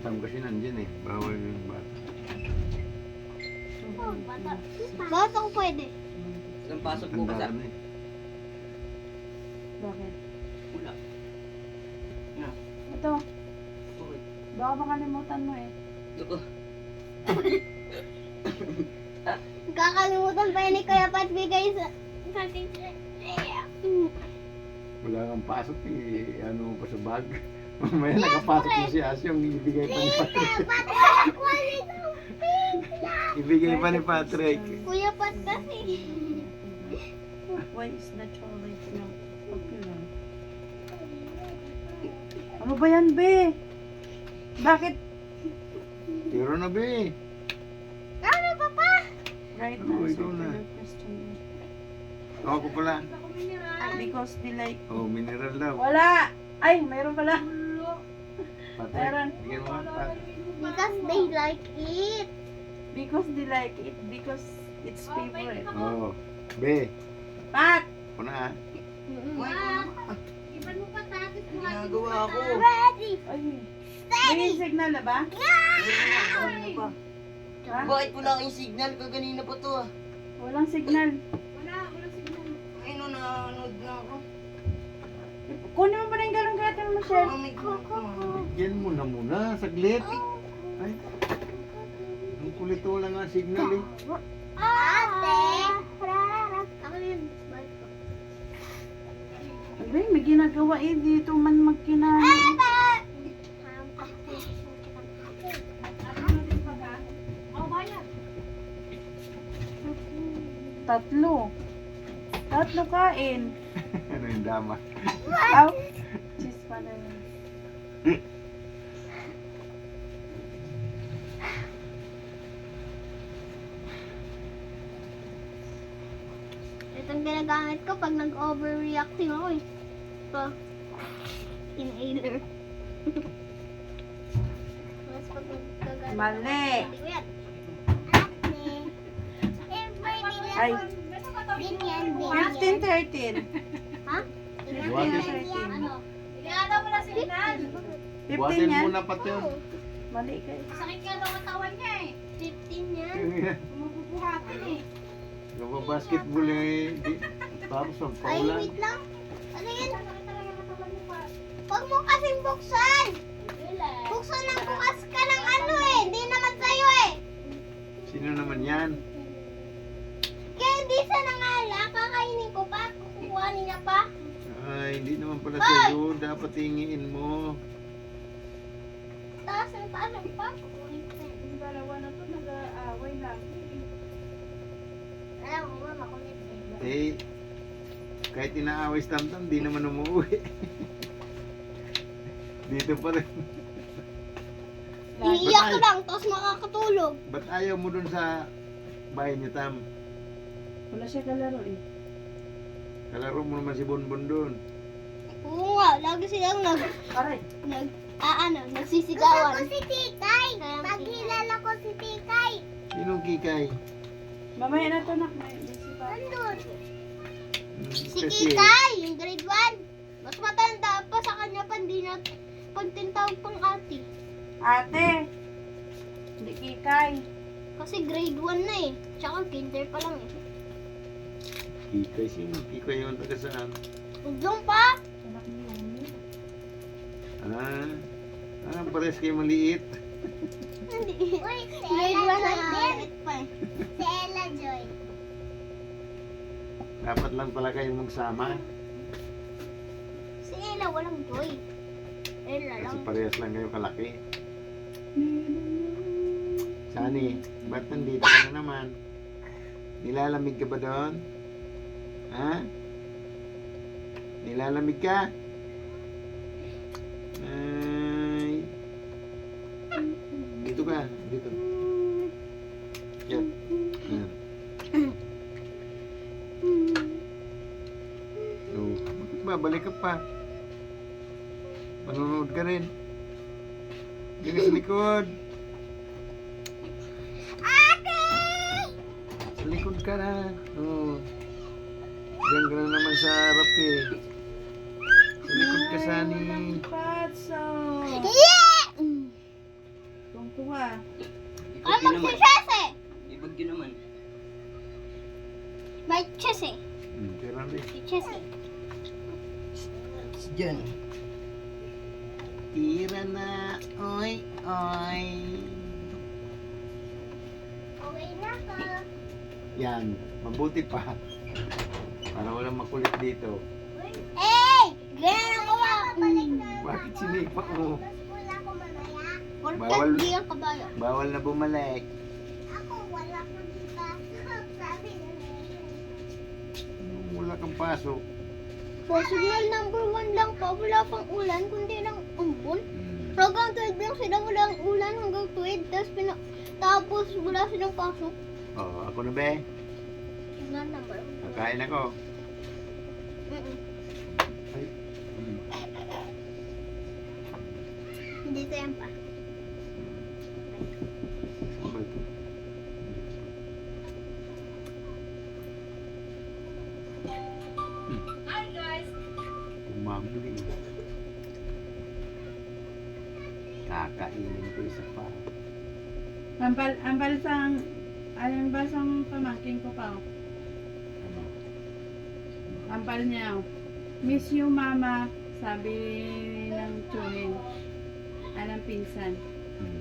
Tam kasi nandyan eh. Bawal yung bata. Oh, bata. Bakit ako pwede? Isang pasok po ba sa... Tandaan eh. Bakit? Wala. Ito, baka makalimutan mo eh. Ito. Kakalimutan pa yun ni Kuya Pat bigay sa sa teacher. Wala kang pasok eh. Ano mo pa sa bag. Mamaya nakapasok mo si Asyong. Ibigay pa ni Patrick. Ibigay pa ni Patrick. Kuya Pat kasi. Why is the chocolate milk popular? Ano ba yan, be? Bakit? Pero na ba eh. Ano pa pa? Right Oo, answer ikaw na. question. Ako pala. Because they like... Oh, mineral daw. Wala! Ay, mayroon pala. Meron. Bigyan mo nga, Pat. Because they like it. Because they like it. Because it's favorite. Oh. Be. Pat! Ako na ah. Iban mo pa tapos Ginagawa ako. Ready. Ay, may signal na ba? Pa? Ha? Bakit wala kayong signal? Kaganina pa to ah. Walang signal. Ay no, nanood na ako. Kunin mo ba na yung galong gatin mo, Michelle? Oh. Bigyan mo na muna. Saglit. Ay. Ang kulit wala nga signal eh. Ate. Ako yun. Ay, may ginagawa eh. Dito man magkinahin. Tatlo. Tatlo kain. Dama? Aw. Cheese pala yun. Itong ginagamit ko pag nag-overreacting ako eh. Ito. Inhaler. Mas pag nagkaganito. Mali. Ay. Din yan, din yan. 15, 13. Ha? What is- Ano? Inaalala mo na signal. 15 Buhatin yan. muna pati yun. Mali kayo. Sakit nga daw katawan niya eh. 15 yan. Mabubuhatin eh. basketball eh. Di- Tapos ang Ay, paulan. wait lang. Ano yan? Sakit talaga katawan mo pa. Huwag mo kasing buksan. Buksan ng bukas ka ng ano eh. Hindi naman sa'yo eh. Sino naman yan? Kaya hindi sa nangala. Kakainin ko pa. Kukuhanin niya pa. Ay, hindi naman pala sa'yo. Dapat hingiin mo. Taas ang taas ang yan. Yung dalawa na to nag-aaway lang. Alam mo ba, makulit eh. Eh, kahit inaaway si Tamtam, di naman umuwi. Dito pa rin. Iiyak ko lang, tapos makakatulog. Ba't ayaw mo dun sa bahay ni Tam? Wala siya kalaro eh. Kalaro mo naman si Bonbon dun. Oo nga, lagi silang nag, Aray. nag, ah, ano, nagsisigawan. Gusto ko si Tikay. Pagkilala ko si Tikay. Sinong kikay? Mamaya na to nak. May busy pa. Andun. Hmm, Si Kikay, yung grade 1. Mas matanda pa sa kanya pa, hindi na pagtintawag pang ate. Ate. Hindi kikay. Kasi grade 1 na eh. Tsaka kinder pa lang eh. Kikay, sino? Kikay yung taga saan? Doon pa. Ah, ah pares kayo maliit. Uy, si Ella Joy. Si Ella Joy. Dapat lang pala kayong magsama. Si Ella walang joy. Ella lang. Kasi parehas lang kayo kalaki. Sani, ba't nandito ka na naman? Nilalamig ka ba doon? Ha? Nilalamig ka? Ay. Dito ka, dito. Yan. Yan. Oh, bakit ba? Balik ka pa. Manonood ka rin. Diyan ka sa likod. Ate! Sa likod ka na. Oo. Sa harap eh. Sa likod ka, Sani. Patso. Yeah! Ay, Ibag yun naman. magsises eh. Ibag yun naman. May chess eh. Hmm, tira rin. May chess eh. Diyan. Tira na. Oy, oy. Okay na ka. Yan, mabuti pa. Para walang makulit dito. Eh! Ganyan ako ba? Bakit sinipa mo? Wala. Bawal. Ang kabayo. Bawal na bumalik. Ako, wala ko dito. Sabi na Wala kang pasok. For signal number one lang pa, wala pang ulan, kundi lang umbon. Hmm. Hanggang 12 lang sila, walang ulan hanggang 12. Tapos, pina, tapos wala silang pasok. Oh, ako na be. Signal number one. Kakain ako. Ay. Hmm. Hindi to yan pa. Hi guys! Umamli. Kakainin ko isa pa. Ambal, ambal sang, alam ba sang pamangkin ko pa? oh. Ambal niya. Miss you mama, sabi ng Chunin. Anong pinsan. Hmm.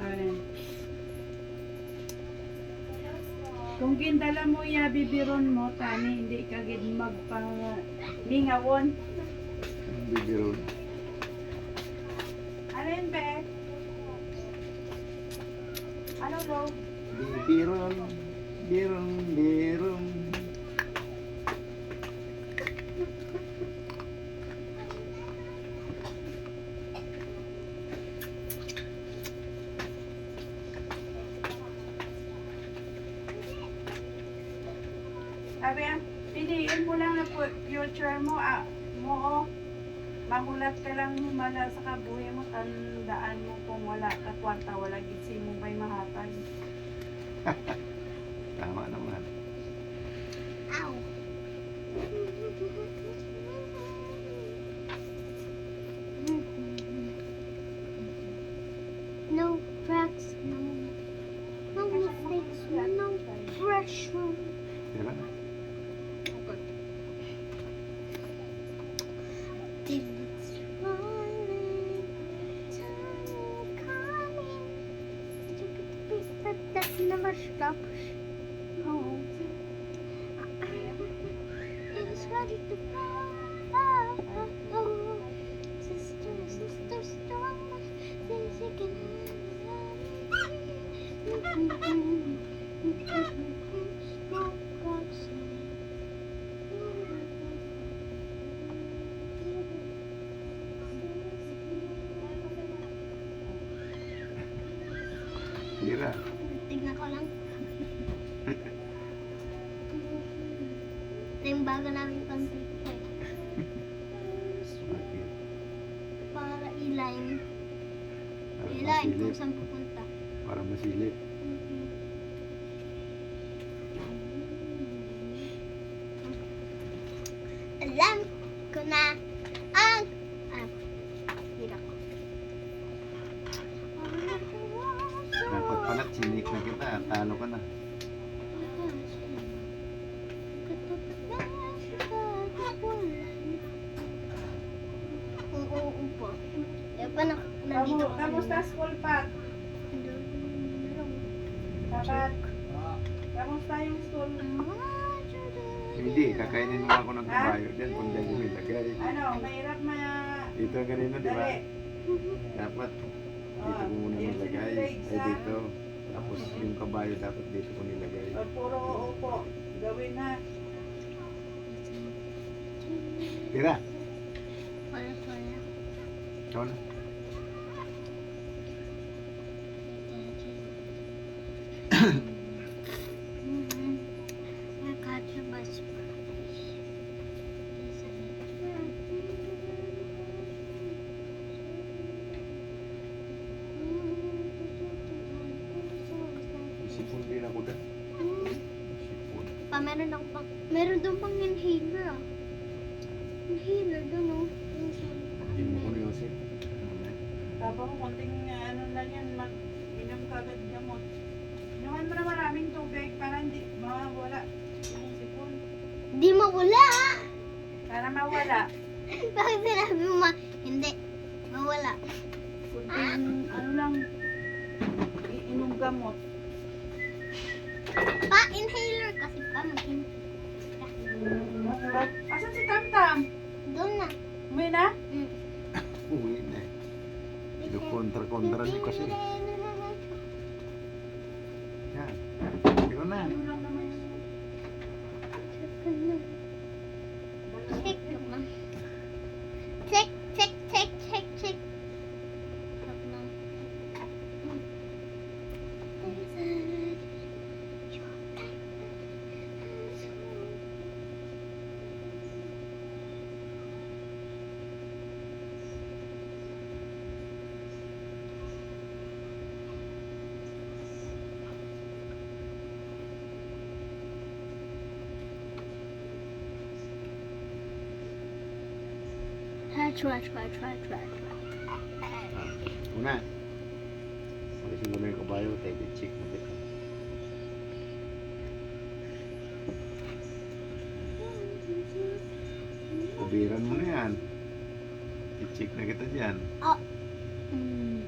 Ayan. Kung gindala mo ya bibiron mo, tani, hindi ka gid magpang lingawon. Ang bibiro. Ano yun, be? Ano, lo? Bibiron. Biron, biron. Sabi yan, piliin mo lang na fu- future mo, ah, mo, oh. Mahulat ka lang mala sa kabuhi mo, tandaan mo kung wala ka kwarta, wala gitsi mo ba'y mahatag. Tama naman. Ow. No cracks, no, no mistakes, no pressure. Tira. Tira. Tignan ko lang. Ito yung bago namin eh. Bakit? Para i-line. Para I-line kung saan pupunta. Para masilip. Nandito Kamu, kamusta school, Pat? Dapat, kamusta yung school? Hindi, kakainin mo ako ng kabayo. Diyan, kung dyan yung ilagay. Ano, mahirap ma... Dito ganito, di ba? Dapat, dito Oh, ko muna nilagay. Ay, dito. Tapos yung kabayo dapat dito ko nilagay. O, puro oo po. Gawin na. Tira. Wala, wala. Ikaw na. Sipon din ako dyan. Sipon. Pa, meron ako pang, meron doon pang inhaler ah. Inhaler doon oh. Hindi mo ko na Yosef. Tapos konting Di mawala. Para mawala. Bakit sinabi mo ma, hindi, mawala. Kunting ano lang, iinom gamot. Pa, inhaler kasi pa, mag-inhaler. Asan si Tamtam? Doon na. Uwi na? Mm. Uwi na eh. Inukontra-kontra niyo kasi. Yan. Ikaw na. Ano lang Try, try, try, try, try, try. Una. Palisin mo na yung kabayo. Tayo check mo dito. Kubiran mo na yan. I-check na kita dyan. Mm.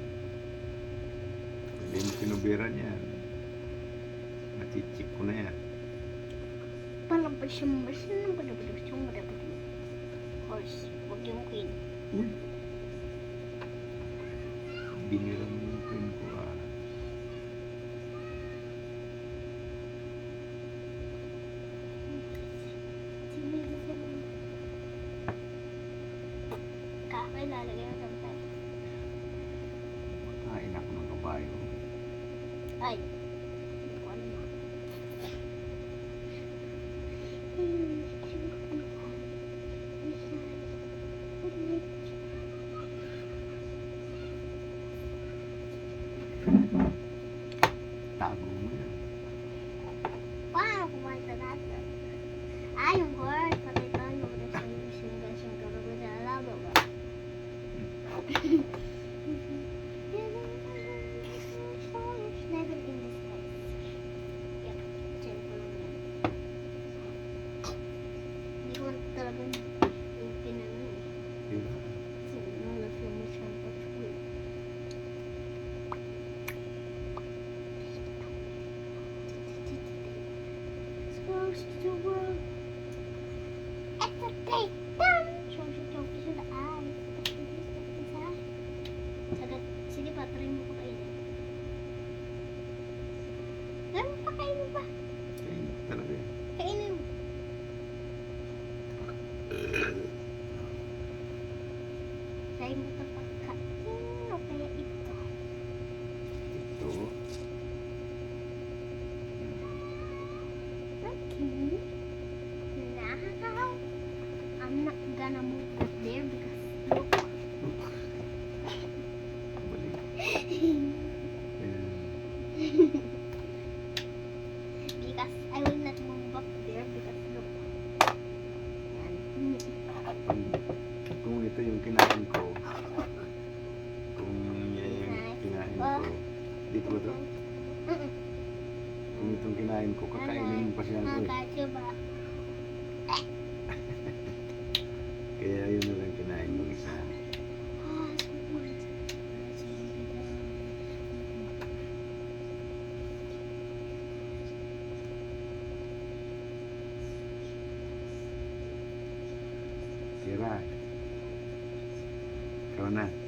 Hindi mo kinubiran yan. Mati-check ko na yan. Palabas yung ng palabas yung yung horse. Huwag yung queen. Uy. Biniran mo yung pin ko ah. Kakay lalagay ng sampay. Kain ako ng kabayo. Ay. Tira. Ikaw na.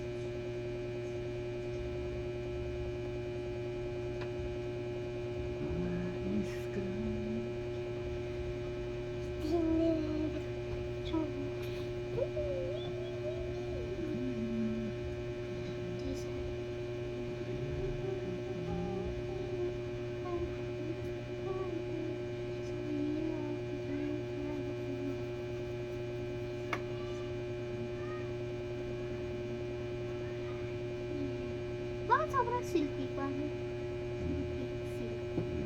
Bakit sobrang silky pa? Silky, silky.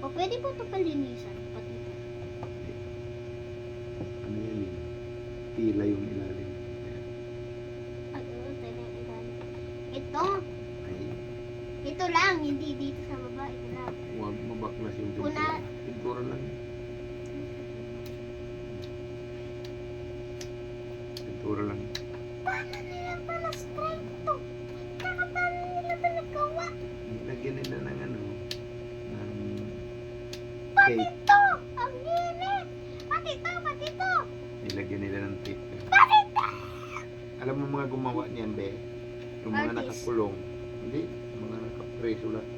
O pwede po ito palinisan, pati ito. Ano yan eh? Tila yung ilalim. Ay, oo, tayo yung ilalim. Ito, Ay, ito lang, hindi dito sa baba. Ito lang. Huwag mabaklas yung Una. pintura. Pintura lang. Pintura lang. Paano na straight to? Tsaka paano nila pa nagawa? Lagyan nila ng ano, ng Pati tape. to! Ang init! Pati to! Pati to! Nilagyan nila ng tape. Pati to! Alam mo mga gumawa niyan, be? Yung mga Artist. nakakulong. Hindi, mga nakapreso lang.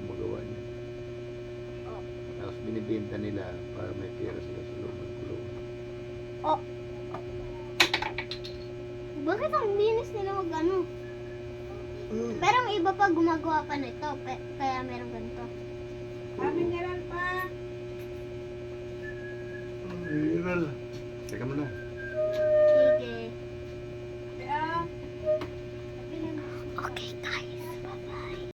Gumagawa niya. Oh. Tapos binibenta nila para may pera sila sa loob ng kulong. Bakit ang linis nila mag ano? Pero ang iba pa gumagawa pa nito. pe- Kaya meron ganito. Ah, mineral pa. Viral. Teka mo na.